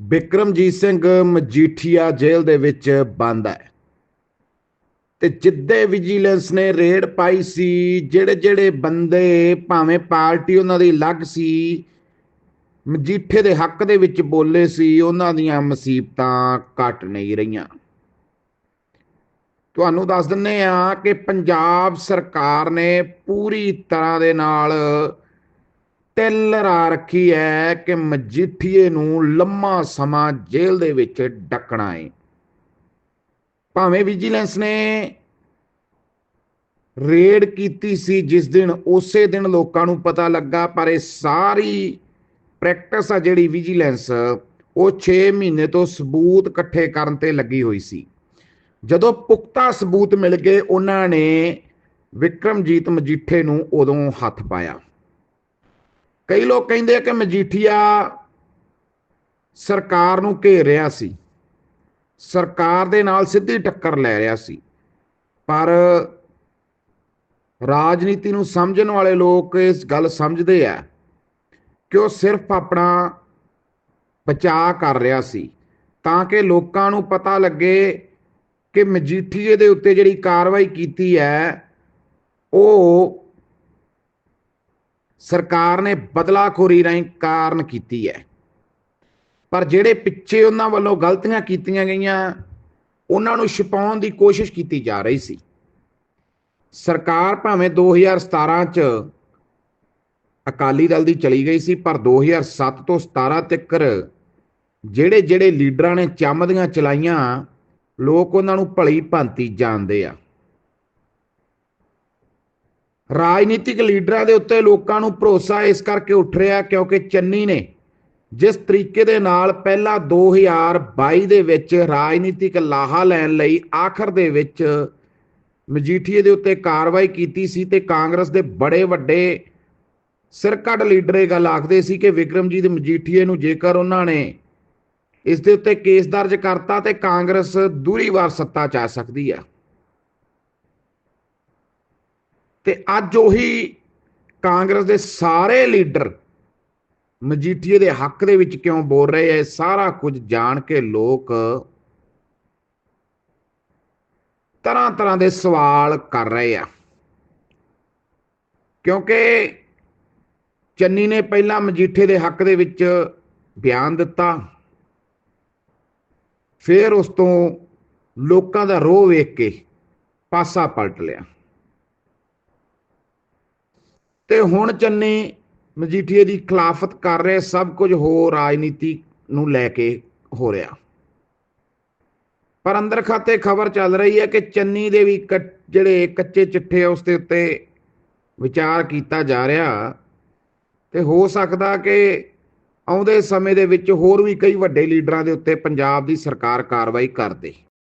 ਬਿਕਰਮਜੀਤ ਸਿੰਘ ਮਜੀਠੀਆ ਜੇਲ੍ਹ ਦੇ ਵਿੱਚ ਬੰਦ ਹੈ। ਤੇ ਜਿੱਦੇ ਵਿਜੀਲੈਂਸ ਨੇ ਰੇਡ ਪਾਈ ਸੀ, ਜਿਹੜੇ ਜਿਹੜੇ ਬੰਦੇ ਭਾਵੇਂ ਪਾਰਟੀ ਉਹਨਾਂ ਦੀ ਅਲੱਗ ਸੀ, ਮਜੀਠੇ ਦੇ ਹੱਕ ਦੇ ਵਿੱਚ ਬੋਲੇ ਸੀ, ਉਹਨਾਂ ਦੀਆਂ ਮੁਸੀਬਤਾਂ ਘਟ ਨਹੀਂ ਰਹੀਆਂ। ਤੁਹਾਨੂੰ ਦੱਸ ਦਿੰਨੇ ਆ ਕਿ ਪੰਜਾਬ ਸਰਕਾਰ ਨੇ ਪੂਰੀ ਤਰ੍ਹਾਂ ਦੇ ਨਾਲ ਟਿੱਲ ਰਾ ਰੱਖੀ ਹੈ ਕਿ ਮਜੀਠੀਏ ਨੂੰ ਲੰਮਾ ਸਮਾਂ ਜੇਲ੍ਹ ਦੇ ਵਿੱਚ ਡੱਕਣਾ ਹੈ ਭਾਵੇਂ ਵਿਜੀਲੈਂਸ ਨੇ ਰੇਡ ਕੀਤੀ ਸੀ ਜਿਸ ਦਿਨ, ਉਸੇ ਦਿਨ ਲੋਕਾਂ ਨੂੰ ਪਤਾ ਲੱਗਾ, ਪਰ ਇਹ ਸਾਰੀ ਪ੍ਰੈਕਟਿਸ ਆ ਜਿਹੜੀ ਵਿਜੀਲੈਂਸ, ਉਹ 6 ਮਹੀਨੇ ਤੋਂ ਸਬੂਤ ਇਕੱਠੇ ਕਰਨ ਤੇ ਲੱਗੀ ਹੋਈ ਸੀ। ਜਦੋਂ ਪੁਖਤਾ ਸਬੂਤ ਮਿਲ ਗਏ, ਉਹਨਾਂ ਨੇ ਵਿਕਰਮਜੀਤ ਮਜੀਠੇ ਨੂੰ ਉਦੋਂ ਹੱਥ ਪਾਇਆ। ਕਈ ਲੋਕ ਕਹਿੰਦੇ ਆ ਕਿ ਮਜੀਠੀਆ ਸਰਕਾਰ ਨੂੰ ਘੇਰ ਰਿਹਾ ਸੀ। ਸਰਕਾਰ ਦੇ ਨਾਲ ਸਿੱਧੀ ਟੱਕਰ ਲੈ ਰਿਹਾ ਸੀ। ਪਰ ਰਾਜਨੀਤੀ ਨੂੰ ਸਮਝਣ ਵਾਲੇ ਲੋਕ ਇਸ ਗੱਲ ਸਮਝਦੇ ਆ ਕਿ ਉਹ ਸਿਰਫ ਆਪਣਾ ਬਚਾਅ ਕਰ ਰਿਹਾ ਸੀ। ਤਾਂ ਕਿ ਲੋਕਾਂ ਨੂੰ ਪਤਾ ਲੱਗੇ ਕਿ ਮਜੀਠੀਏ ਦੇ ਉੱਤੇ ਜਿਹੜੀ ਕਾਰਵਾਈ ਕੀਤੀ ਹੈ, ਉਹ ਸਰਕਾਰ ਨੇ ਬਦਲਾਖੋਰੀ ਰਾਹੀਂ ਕਾਰਨ ਕੀਤੀ ਹੈ। ਪਰ ਜਿਹੜੇ ਪਿੱਛੇ ਉਹਨਾਂ ਵੱਲੋਂ ਗਲਤੀਆਂ ਕੀਤੀਆਂ ਗਈਆਂ, ਉਹਨਾਂ ਨੂੰ ਛੁਪਾਉਣ ਦੀ ਕੋਸ਼ਿਸ਼ ਕੀਤੀ ਜਾ ਰਹੀ ਸੀ। ਸਰਕਾਰ ਭਾਵੇਂ 2017 ਚ ਅਕਾਲੀ ਦਲ ਦੀ ਚਲੀ ਗਈ ਸੀ, ਪਰ 2007 ਤੋਂ 17 ਤੱਕ ਜਿਹੜੇ ਜਿਹੜੇ ਲੀਡਰਾਂ ਨੇ ਚੰਮਦੀਆਂ ਚਲਾਈਆਂ, ਲੋਕ ਉਹਨਾਂ ਨੂੰ ਭਲੀ ਭਾਂਤੀ ਜਾਣਦੇ ਆ। ਰਾਜਨੀਤਿਕ ਲੀਡਰਾਂ ਦੇ ਉੱਤੇ ਲੋਕਾਂ ਨੂੰ ਭਰੋਸਾ ਇਸ ਕਰਕੇ ਉੱਠ ਰਿਹਾ ਕਿਉਂਕਿ ਚੰਨੀ ਨੇ ਜਿਸ ਤਰੀਕੇ ਦੇ ਨਾਲ ਪਹਿਲਾਂ 2022 ਦੇ ਵਿੱਚ ਰਾਜਨੀਤਿਕ ਲਾਹਾ ਲੈਣ ਲਈ ਆਖਰ ਦੇ ਵਿੱਚ ਮਜੀਠੀਏ ਦੇ ਉੱਤੇ ਕਾਰਵਾਈ ਕੀਤੀ ਸੀ ਤੇ ਕਾਂਗਰਸ ਦੇ ਬੜੇ ਵੱਡੇ ਸਿਰਕੱਢ ਲੀਡਰ ਇਹ ਗੱਲ ਆਖਦੇ ਸੀ ਕਿ ਵਿਕਰਮਜੀਤ ਮਜੀਠੀਏ ਨੂੰ ਜੇਕਰ ਉਹਨਾਂ ਨੇ ਇਸ ਦੇ ਉੱਤੇ ਕੇਸ ਦਰਜ ਕਰਤਾ ਤੇ ਕਾਂਗਰਸ ਦੂਰੀ ਵਾਰ ਸੱਤਾ ਚ ਆ ਸਕਦੀ ਆ। ਤੇ ਅੱਜ ਉਹੀ ਕਾਂਗਰਸ ਦੇ ਸਾਰੇ ਲੀਡਰ ਮਜੀਠੀਏ ਦੇ ਹੱਕ ਦੇ ਵਿੱਚ ਕਿਉਂ ਬੋਲ ਰਹੇ ਐ ਸਾਰਾ ਕੁਝ ਜਾਣ ਕੇ ਲੋਕ ਤਰ੍ਹਾਂ ਤਰ੍ਹਾਂ ਦੇ ਸਵਾਲ ਕਰ ਰਹੇ ਆ। ਕਿਉਂਕਿ ਚੰਨੀ ਨੇ ਪਹਿਲਾਂ ਮਜੀਠੇ ਦੇ ਹੱਕ ਦੇ ਵਿੱਚ ਬਿਆਨ ਦਿੱਤਾ, ਫਿਰ ਉਸ ਤੋਂ ਲੋਕਾਂ ਦਾ ਰੋਹ ਵੇਖ ਕੇ ਪਾਸਾ ਪਲਟ ਲਿਆ। ਤੇ ਹੁਣ ਚੰਨੀ ਮਜੀਠੀਏ ਦੀ ਖਿਲਾਫਤ ਕਰ ਰਹੇ, ਸਭ ਕੁਝ ਹੋ ਰਾਜਨੀਤੀ ਨੂੰ ਲੈ ਕੇ ਹੋ ਰਿਹਾ। ਪਰ ਅੰਦਰ ਖਾਤੇ ਖਬਰ ਚੱਲ ਰਹੀ ਹੈ ਕਿ ਚੰਨੀ ਦੇ ਵੀ ਜਿਹੜੇ ਕੱਚੇ ਚਿੱਠੇ ਆ, ਉਸ ਦੇ ਉੱਤੇ ਵਿਚਾਰ ਕੀਤਾ ਜਾ ਰਿਹਾ ਤੇ ਹੋ ਸਕਦਾ ਕਿ ਆਉਂਦੇ ਸਮੇਂ ਦੇ ਵਿੱਚ ਹੋਰ ਵੀ ਕਈ ਵੱਡੇ ਲੀਡਰਾਂ ਦੇ ਉੱਤੇ ਪੰਜਾਬ ਦੀ ਸਰਕਾਰ ਕਾਰਵਾਈ ਕਰ ਦੇ।